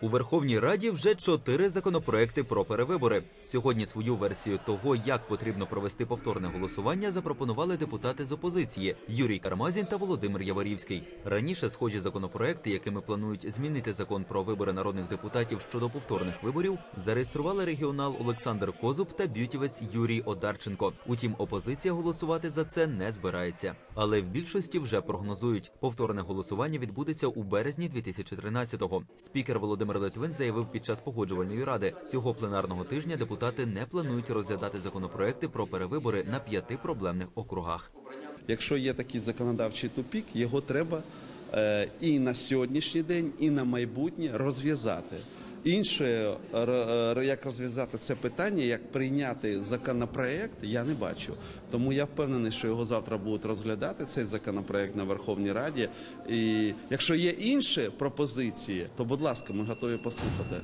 У Верховній Раді вже чотири законопроекти про перевибори. Сьогодні свою версію того, як потрібно провести повторне голосування, запропонували депутати з опозиції Юрій Кармазін та Володимир Яворівський. Раніше схожі законопроекти, якими планують змінити закон про вибори народних депутатів щодо повторних виборів, зареєстрували регіонал Олександр Козуб та б'ютівець Юрій Одарченко. Утім, опозиція голосувати за це не збирається. Але в більшості вже прогнозують, повторне голосування відбудеться у березні 2013-го. Спікер Володимир Литвин заявив під час погоджувальної ради цього пленарного тижня депутати не планують розглядати законопроекти про перевибори на п'яти проблемних округах. Якщо є такий законодавчий тупік, його треба е, і на сьогоднішній день, і на майбутнє розв'язати. Інше, як розв'язати це питання, як прийняти законопроект, я не бачу. Тому я впевнений, що його завтра будуть розглядати цей законопроект на Верховній Раді. І якщо є інші пропозиції, то будь ласка, ми готові послухати.